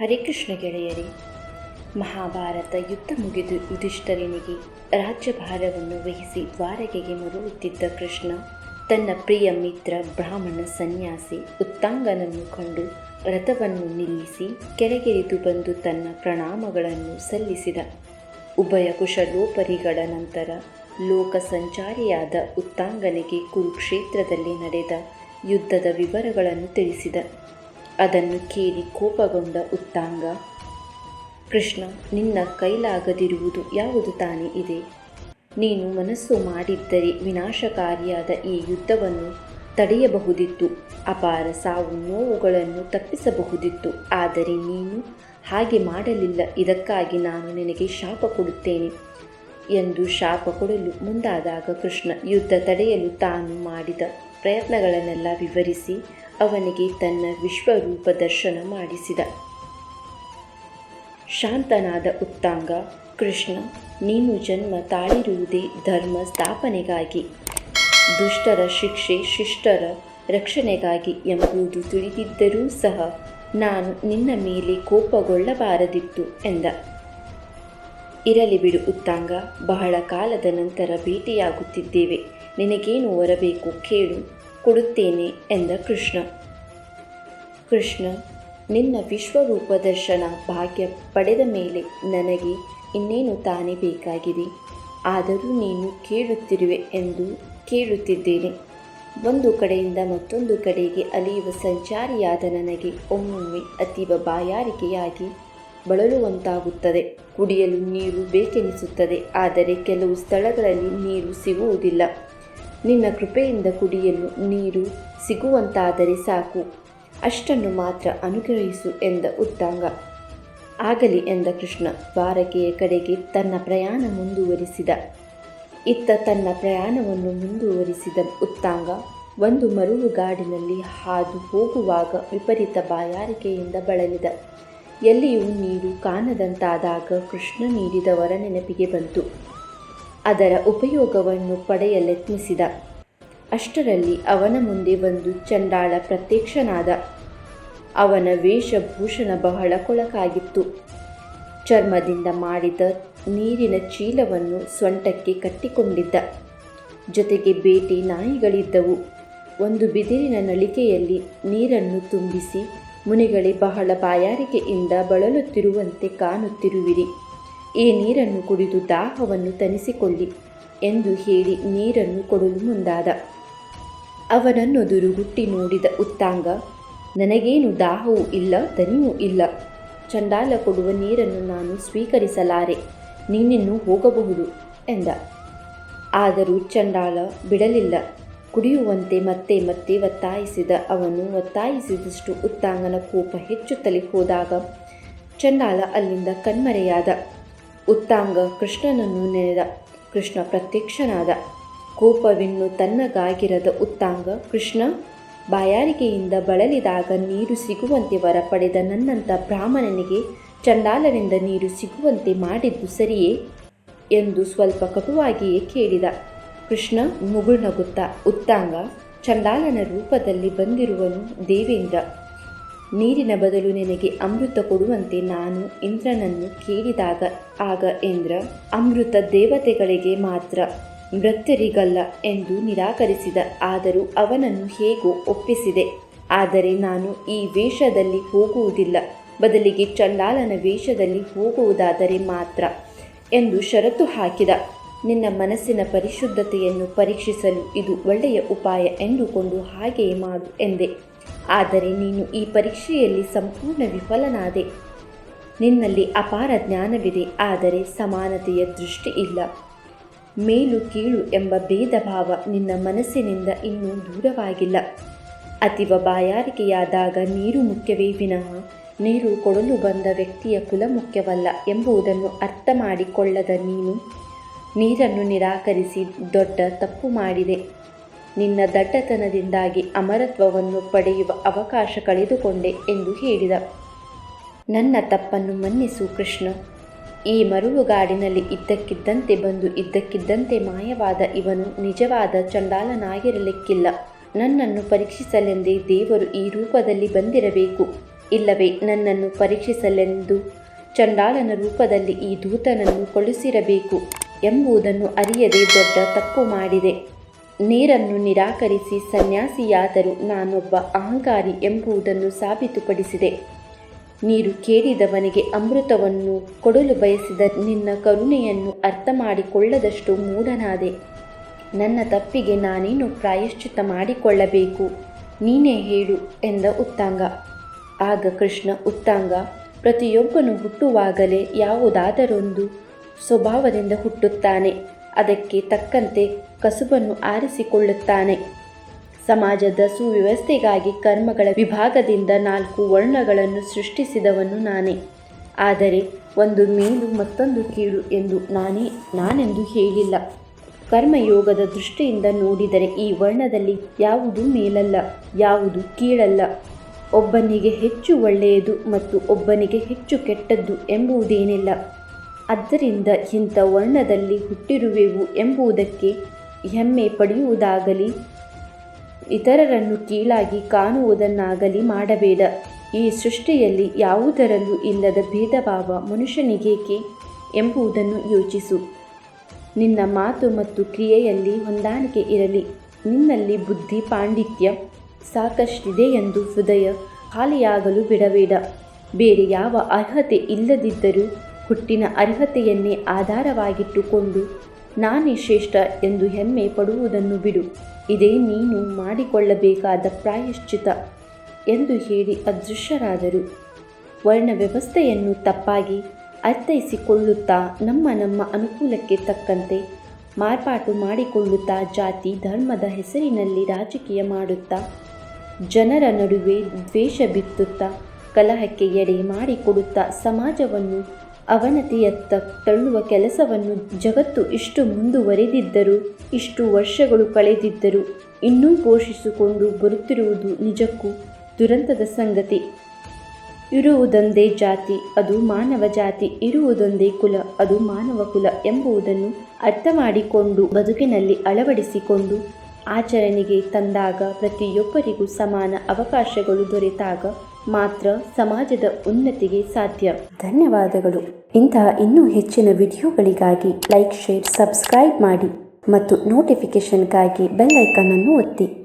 ಹರಿಕೃಷ್ಣ ಗೆಳೆಯರಿ, ಮಹಾಭಾರತ ಯುದ್ಧ ಮುಗಿದು ಯುಧಿಷ್ಠರಿನಿಗೆ ರಾಜ್ಯಭಾರವನ್ನು ವಹಿಸಿ ದ್ವಾರಕೆಗೆ ಮರಳುತ್ತಿದ್ದ ಕೃಷ್ಣ, ತನ್ನ ಪ್ರಿಯ ಮಿತ್ರ ಬ್ರಾಹ್ಮಣ ಸನ್ಯಾಸಿ ಉತ್ತಾಂಗನನ್ನು ಕಂಡು ರಥವನ್ನು ನಿಲ್ಲಿಸಿ ಕೆಳಗಿಳಿದು ಬಂದು ತನ್ನ ಪ್ರಣಾಮಗಳನ್ನು ಸಲ್ಲಿಸಿದ. ಉಭಯ ಕುಶಲೋಪರಿಗಳ ನಂತರ ಲೋಕ ಸಂಚಾರಿಯಾದ ಉತ್ತಾಂಗನಿಗೆ ಕುರುಕ್ಷೇತ್ರದಲ್ಲಿ ನಡೆದ ಯುದ್ಧದ ವಿವರಗಳನ್ನು ತಿಳಿಸಿದ. ಅದನ್ನು ಕೇಳಿ ಕೋಪಗೊಂಡ ಉತ್ತಾಂಗ, ಕೃಷ್ಣ, ನಿನ್ನ ಕೈಲಾಗದಿರುವುದು ಯಾವುದು ತಾನೇ ಇದೆ? ನೀನು ಮನಸ್ಸು ಮಾಡಿದ್ದರೆ ವಿನಾಶಕಾರಿಯಾದ ಈ ಯುದ್ಧವನ್ನು ತಡೆಯಬಹುದಿತ್ತು. ಅಪಾರ ಸಾವು ನೋವುಗಳನ್ನು ತಪ್ಪಿಸಬಹುದಿತ್ತು. ಆದರೆ ನೀನು ಹಾಗೆ ಮಾಡಲಿಲ್ಲ. ಇದಕ್ಕಾಗಿ ನಾನು ನಿನಗೆ ಶಾಪ ಕೊಡುತ್ತೇನೆ ಎಂದು ಶಾಪ ಕೊಡಲು ಮುಂದಾದಾಗ ಕೃಷ್ಣ, ಯುದ್ಧ ತಡೆಯಲು ತಾನು ಮಾಡಿದ ಪ್ರಯತ್ನಗಳನ್ನೆಲ್ಲ ವಿವರಿಸಿ ಅವನಿಗೆ ತನ್ನ ವಿಶ್ವರೂಪ ದರ್ಶನ ಮಾಡಿಸಿದ. ಶಾಂತನಾದ ಉತ್ತಾಂಗ, ಕೃಷ್ಣ, ನೀನು ಜನ್ಮ ತಾಳಿರುವುದೇ ಧರ್ಮ ಸ್ಥಾಪನೆಗಾಗಿ, ದುಷ್ಟರ ಶಿಕ್ಷೆ ಶಿಷ್ಟರ ರಕ್ಷಣೆಗಾಗಿ ಎಂಬುದು ತಿಳಿದಿದ್ದರೂ ಸಹ ನಾನು ನಿನ್ನ ಮೇಲೆ ಕೋಪಗೊಳ್ಳಬಾರದಿತ್ತು ಎಂದ. ಇರಲಿ ಬಿಡು ಉತ್ತಾಂಗ, ಬಹಳ ಕಾಲದ ನಂತರ ಭೇಟಿಯಾಗುತ್ತಿದ್ದೇವೆ. ನಿನಗೇನು ಹೊರಬೇಕು ಕೇಳು. ಕೊಡುತ್ತೇನೆ ಎಂದ ಕೃಷ್ಣ. ಕೃಷ್ಣ, ನಿನ್ನ ವಿಶ್ವರೂಪ ದರ್ಶನ ಭಾಗ್ಯ ಪಡೆದ ಮೇಲೆ ನನಗೆ ಇನ್ನೇನು ತಾನೇ ಬೇಕಾಗಿದೆ? ಆದರೂ ನೀನು ಕೇಳುತ್ತಿರುವೆ ಎಂದು ಕೇಳುತ್ತಿದ್ದೇನೆ. ಒಂದು ಕಡೆಯಿಂದ ಮತ್ತೊಂದು ಕಡೆಗೆ ಅಲಿಯುವ ಸಂಚಾರಿಯಾದ ನನಗೆ ಒಮ್ಮೊಮ್ಮೆ ಅತೀವ ಬಾಯಾರಿಕೆಯಾಗಿ ಬಳಲುವಂತಾಗುತ್ತದೆ. ಕುಡಿಯಲು ನೀರು ಬೇಕೆನಿಸುತ್ತದೆ, ಆದರೆ ಕೆಲವು ಸ್ಥಳಗಳಲ್ಲಿ ನೀರು ಸಿಗುವುದಿಲ್ಲ. ನಿನ್ನ ಕೃಪೆಯಿಂದ ಕುಡಿಯಲು ನೀರು ಸಿಗುವಂತಾದರೆ ಸಾಕು. ಅಷ್ಟನ್ನು ಮಾತ್ರ ಅನುಗ್ರಹಿಸು ಎಂದ ಉತ್ತಾಂಗ. ಆಗಲಿ ಎಂದ ಕೃಷ್ಣ, ದ್ವಾರಕೆಯ ಕಡೆಗೆ ತನ್ನ ಪ್ರಯಾಣ ಮುಂದುವರಿಸಿದ. ಇತ್ತ ತನ್ನ ಪ್ರಯಾಣವನ್ನು ಮುಂದುವರಿಸಿದ ಉತ್ತಾಂಗ, ಒಂದು ಮರುಳುಗಾಡಿನಲ್ಲಿ ಹಾದು ಹೋಗುವಾಗ ವಿಪರೀತ ಬಾಯಾರಿಕೆಯಿಂದ ಬಳಲಿದ. ಎಲ್ಲಿಯೂ ನೀರು ಕಾಣದಂತಾದಾಗ ಕೃಷ್ಣ ನೀಡಿದ ವರ ನೆನಪಿಗೆ ಬಂತು. ಅದರ ಉಪಯೋಗವನ್ನು ಪಡೆಯಲೆತ್ನಿಸಿದ ಅಷ್ಟರಲ್ಲಿ ಅವನ ಮುಂದೆ ಒಂದು ಚಂಡಾಳ ಪ್ರತ್ಯಕ್ಷನಾದ. ಅವನ ವೇಷಭೂಷಣ ಬಹಳ ಕೊಳಕಾಗಿತ್ತು. ಚರ್ಮದಿಂದ ಮಾಡಿದ ನೀರಿನ ಚೀಲವನ್ನು ಸೊಂಟಕ್ಕೆ ಕಟ್ಟಿಕೊಂಡಿದ್ದ. ಜೊತೆಗೆ ಬೇಟೆ ನಾಯಿಗಳಿದ್ದವು. ಒಂದು ಬಿದಿರಿನ ನಳಿಕೆಯಲ್ಲಿ ನೀರನ್ನು ತುಂಬಿಸಿ ಮುನಿಗಳೇ ಬಹಳ ಬಾಯಾರಿಕೆಯಿಂದ ಬಳಲುತ್ತಿರುವಂತೆ ಕಾಣುತ್ತಿರುವಿರಿ. ಈ ನೀರನ್ನು ಕುಡಿದು ದಾಹವನ್ನು ತನಿಸಿಕೊಳ್ಳಿ ಎಂದು ಹೇಳಿ ನೀರನ್ನು ಕೊಡಲು ಮುಂದಾದ. ಅವನನ್ನು ದುರುಗುಟ್ಟಿ ನೋಡಿದ ಉತ್ತಾಂಗ, ನನಗೇನು ದಾಹವೂ ಇಲ್ಲ ತನಿಯೂ ಇಲ್ಲ. ಚಂಡಾಲ ಕೊಡುವ ನೀರನ್ನು ನಾನು ಸ್ವೀಕರಿಸಲಾರೆ. ನೀನಿನ್ನು ಹೋಗಬಹುದು ಎಂದ. ಆದರೂ ಚಂಡಾಲ ಬಿಡಲಿಲ್ಲ. ಕುಡಿಯುವಂತೆ ಮತ್ತೆ ಮತ್ತೆ ಒತ್ತಾಯಿಸಿದ ಅವನು ಒತ್ತಾಯಿಸಿದಷ್ಟು ಉತ್ತಾಂಗನ ಕೋಪ ಹೆಚ್ಚುತ್ತಲೇ ಹೋದಾಗ ಚಂಡಾಲ ಅಲ್ಲಿಂದ ಕಣ್ಮರೆಯಾದ. ಉತ್ತಾಂಗ ಕೃಷ್ಣನನ್ನು ನೆನೆದ. ಕೃಷ್ಣ ಪ್ರತ್ಯಕ್ಷನಾದ. ಕೋಪವಿನ್ನು ತನ್ನಗಾಗಿರದ ಉತ್ತಾಂಗ ಕೃಷ್ಣ ಬಾಯಾರಿಕೆಯಿಂದ ಬಳಲಿದಾಗ ನೀರು ಸಿಗುವಂತೆ ವರ ಪಡೆದ ನನ್ನಂಥ ಬ್ರಾಹ್ಮಣನಿಗೆ ಚಂಡಾಲರಿಂದ ನೀರು ಸಿಗುವಂತೆ ಮಾಡಿದ್ದು ಸರಿಯೇ? ಎಂದು ಸ್ವಲ್ಪ ಕಟುವಾಗಿಯೇ ಕೇಳಿದ. ಕೃಷ್ಣ ಮುಗುಳ್ನಗುತ್ತಾ, ಉತ್ತಾಂಗ, ಚಂಡಾಲನ ರೂಪದಲ್ಲಿ ಬಂದಿರುವನು ದೇವೇಂದ್ರ. ನೀರಿನ ಬದಲು ನಿನಗೆ ಅಮೃತ ಕೊಡುವಂತೆ ನಾನು ಇಂದ್ರನನ್ನು ಕೇಳಿದಾಗ, ಆಗ ಇಂದ್ರ, ಅಮೃತ ದೇವತೆಗಳಿಗೆ ಮಾತ್ರ ಮೃತ್ಯರಿಗಲ್ಲ ಎಂದು ನಿರಾಕರಿಸಿದ, ಆದರೂ ಅವನನ್ನು ಹೇಗೋ ಒಪ್ಪಿಸಿದೆ. ಆದರೆ ನಾನು ಈ ವೇಷದಲ್ಲಿ ಹೋಗುವುದಿಲ್ಲ, ಬದಲಿಗೆ ಚಂಡಾಲನ ವೇಷದಲ್ಲಿ ಹೋಗುವುದಾದರೆ ಮಾತ್ರ ಎಂದು ಷರತ್ತು ಹಾಕಿದ. ನಿನ್ನ ಮನಸ್ಸಿನ ಪರಿಶುದ್ಧತೆಯನ್ನು ಪರೀಕ್ಷಿಸಲು ಇದು ಒಳ್ಳೆಯ ಉಪಾಯ ಎಂದುಕೊಂಡು ಹಾಗೆಯೇ ಮಾಡು ಎಂದೆ. ಆದರೆ ನೀನು ಈ ಪರೀಕ್ಷೆಯಲ್ಲಿ ಸಂಪೂರ್ಣ ವಿಫಲನಾದೆ. ನಿನ್ನಲ್ಲಿ ಅಪಾರ ಜ್ಞಾನವಿದೆ, ಆದರೆ ಸಮಾನತೆಯ ದೃಷ್ಟಿ ಇಲ್ಲ. ಮೇಲು ಕೀಳು ಎಂಬ ಭೇದ ಭಾವ ನಿನ್ನ ಮನಸ್ಸಿನಿಂದ ಇನ್ನೂ ದೂರವಾಗಿಲ್ಲ. ಅತಿವ ಬಾಯಾರಿಕೆಯಾದಾಗ ನೀರು ಮುಖ್ಯವೇ ವಿನಃ ನೀರು ಕೊಡಲು ಬಂದ ವ್ಯಕ್ತಿಯ ಕುಲ ಮುಖ್ಯವಲ್ಲ ಎಂಬುದನ್ನು ಅರ್ಥ ಮಾಡಿಕೊಳ್ಳದ ನೀನು ನೀರನ್ನು ನಿರಾಕರಿಸಿ ದೊಡ್ಡ ತಪ್ಪು ಮಾಡಿದೆ. ನಿನ್ನ ದಡ್ಡತನದಿಂದಾಗಿ ಅಮರತ್ವವನ್ನು ಪಡೆಯುವ ಅವಕಾಶ ಕಳೆದುಕೊಂಡೆ ಎಂದು ಹೇಳಿದ. ನನ್ನ ತಪ್ಪನ್ನು ಮನ್ನಿಸು ಕೃಷ್ಣ. ಈ ಮರುವುಗಾಡಿನಲ್ಲಿ ಇದ್ದಕ್ಕಿದ್ದಂತೆ ಬಂದು ಇದ್ದಕ್ಕಿದ್ದಂತೆ ಮಾಯವಾದ ಇವನು ನಿಜವಾದ ಚಂಡಾಲನಾಗಿರಲಿಕ್ಕಿಲ್ಲ. ನನ್ನನ್ನು ಪರೀಕ್ಷಿಸಲೆಂದೇ ದೇವರು ಈ ರೂಪದಲ್ಲಿ ಬಂದಿರಬೇಕು. ಇಲ್ಲವೇ ನನ್ನನ್ನು ಪರೀಕ್ಷಿಸಲೆಂದು ಚಂಡಾಲನ ರೂಪದಲ್ಲಿ ಈ ದೂತನನ್ನು ಕೊಳಿಸಿರಬೇಕು ಎಂಬುದನ್ನು ಅರಿಯದೆ ದೊಡ್ಡ ತಪ್ಪು ಮಾಡಿದೆ. ನೀರನ್ನು ನಿರಾಕರಿಸಿ ಸನ್ಯಾಸಿಯಾದರೂ ನಾನೊಬ್ಬ ಅಹಂಕಾರಿ ಎಂಬುದನ್ನು ಸಾಬೀತುಪಡಿಸಿದೆ. ನೀರು ಕೇಳಿದವನಿಗೆ ಅಮೃತವನ್ನು ಕೊಡಲು ಬಯಸಿದ ನಿನ್ನ ಕರುಣೆಯನ್ನು ಅರ್ಥ ಮಾಡಿಕೊಳ್ಳದಷ್ಟು ಮೂಢನಾದೆ. ನನ್ನ ತಪ್ಪಿಗೆ ನಾನೇನು ಪ್ರಾಯಶ್ಚಿತ್ತ ಮಾಡಿಕೊಳ್ಳಬೇಕು? ನೀನೇ ಹೇಳು ಎಂದ ಉತ್ತಾಂಗ. ಆಗ ಕೃಷ್ಣ ಉತ್ತಾಂಗ, ಪ್ರತಿಯೊಬ್ಬನು ಹುಟ್ಟುವಾಗಲೇ ಯಾವುದಾದರೊಂದು ಸ್ವಭಾವದಿಂದ ಹುಟ್ಟುತ್ತಾನೆ. ಅದಕ್ಕೆ ತಕ್ಕಂತೆ ಕಸುಬನ್ನು ಆರಿಸಿಕೊಳ್ಳುತ್ತಾನೆ. ಸಮಾಜದ ಸುವ್ಯವಸ್ಥೆಗಾಗಿ ಕರ್ಮಗಳ ವಿಭಾಗದಿಂದ ನಾಲ್ಕು ವರ್ಣಗಳನ್ನು ಸೃಷ್ಟಿಸಿದವನು ನಾನೇ. ಆದರೆ ಒಂದು ಮೇಲು ಮತ್ತೊಂದು ಕೀಳು ಎಂದು ನಾನೇ, ನಾನೆಂದು ಹೇಳಿಲ್ಲ. ಕರ್ಮಯೋಗದ ದೃಷ್ಟಿಯಿಂದ ನೋಡಿದರೆ ಈ ವರ್ಣದಲ್ಲಿ ಯಾವುದು ಮೇಲಲ್ಲ, ಯಾವುದು ಕೀಳಲ್ಲ. ಒಬ್ಬನಿಗೆ ಹೆಚ್ಚು ಒಳ್ಳೆಯದು ಮತ್ತು ಒಬ್ಬನಿಗೆ ಹೆಚ್ಚು ಕೆಟ್ಟದ್ದು ಎಂಬುದೇನಿಲ್ಲ. ಆದ್ದರಿಂದ ಇಂಥ ವರ್ಣದಲ್ಲಿ ಹುಟ್ಟಿರುವೆವು ಎಂಬುದಕ್ಕೆ ಹೆಮ್ಮೆ ಪಡೆಯುವುದಾಗಲಿ, ಇತರರನ್ನು ಕೀಳಾಗಿ ಕಾಣುವುದನ್ನಾಗಲಿ ಮಾಡಬೇಡ. ಈ ಸೃಷ್ಟಿಯಲ್ಲಿ ಯಾವುದರಲ್ಲೂ ಇಲ್ಲದ ಭೇದಭಾವ ಮನುಷ್ಯನಿಗೇಕೆ ಎಂಬುದನ್ನು ಯೋಚಿಸು. ನಿನ್ನ ಮಾತು ಮತ್ತು ಕ್ರಿಯೆಯಲ್ಲಿ ಹೊಂದಾಣಿಕೆ ಇರಲಿ. ನಿನ್ನಲ್ಲಿ ಬುದ್ಧಿ ಪಾಂಡಿತ್ಯ ಸಾಕಷ್ಟಿದೆ ಎಂದು ಹೃದಯ ಖಾಲಿಯಾಗಲು ಬಿಡಬೇಡ. ಬೇರೆ ಯಾವ ಅರ್ಹತೆ ಇಲ್ಲದಿದ್ದರೂ ಹುಟ್ಟಿನ ಅರ್ಹತೆಯನ್ನೇ ಆಧಾರವಾಗಿಟ್ಟುಕೊಂಡು ನಾನೇ ಶ್ರೇಷ್ಠ ಎಂದು ಹೆಮ್ಮೆ ಪಡುವುದನ್ನು ಬಿಡು. ಇದೇ ನೀನು ಮಾಡಿಕೊಳ್ಳಬೇಕಾದ ಪ್ರಾಯಶ್ಚಿತ ಎಂದು ಹೇಳಿ ಅದೃಶ್ಯರಾದರು. ವರ್ಣ ವ್ಯವಸ್ಥೆಯನ್ನು ತಪ್ಪಾಗಿ ಅರ್ಥೈಸಿಕೊಳ್ಳುತ್ತಾ ನಮ್ಮ ನಮ್ಮ ಅನುಕೂಲಕ್ಕೆ ತಕ್ಕಂತೆ ಮಾರ್ಪಾಟು ಮಾಡಿಕೊಳ್ಳುತ್ತಾ ಜಾತಿ ಧರ್ಮದ ಹೆಸರಿನಲ್ಲಿ ರಾಜಕೀಯ ಮಾಡುತ್ತಾ ಜನರ ನಡುವೆ ದ್ವೇಷ ಬಿತ್ತುತ್ತಾ ಕಲಹಕ್ಕೆ ಎಡೆ ಮಾಡಿಕೊಡುತ್ತಾ ಸಮಾಜವನ್ನು ಅವನತಿಯತ್ತ ತಳ್ಳುವ ಕೆಲಸವನ್ನು ಜಗತ್ತು ಇಷ್ಟು ಮುಂದುವರೆದಿದ್ದರೂ, ಇಷ್ಟು ವರ್ಷಗಳು ಕಳೆದಿದ್ದರು, ಇನ್ನೂ ಪೋಷಿಸಿಕೊಂಡು ಬರುತ್ತಿರುವುದು ನಿಜಕ್ಕೂ ದುರಂತದ ಸಂಗತಿ. ಇರುವುದೊಂದೇ ಜಾತಿ, ಅದು ಮಾನವ ಜಾತಿ, ಇರುವುದೊಂದೇ ಕುಲ, ಅದು ಮಾನವ ಕುಲ ಎಂಬುದನ್ನು ಅರ್ಥ ಮಾಡಿಕೊಂಡು ಬದುಕಿನಲ್ಲಿ ಅಳವಡಿಸಿಕೊಂಡು ಆಚರಣೆಗೆ ತಂದಾಗ ಪ್ರತಿಯೊಬ್ಬರಿಗೂ ಸಮಾನ ಅವಕಾಶಗಳು ದೊರೆತಾಗ ಮಾತ್ರ ಸಮಾಜದ ಉನ್ನತಿಗೆ ಸಾಧ್ಯ. ಧನ್ಯವಾದಗಳು. ಇಂತಹ ಇನ್ನೂ ಹೆಚ್ಚಿನ ವಿಡಿಯೋಗಳಿಗಾಗಿ ಲೈಕ್, ಶೇರ್, ಸಬ್ಸ್ಕ್ರೈಬ್ ಮಾಡಿ ಮತ್ತು ನೋಟಿಫಿಕೇಷನ್ಗಾಗಿ ಬೆಲ್ ಅನ್ನು ಒತ್ತಿ.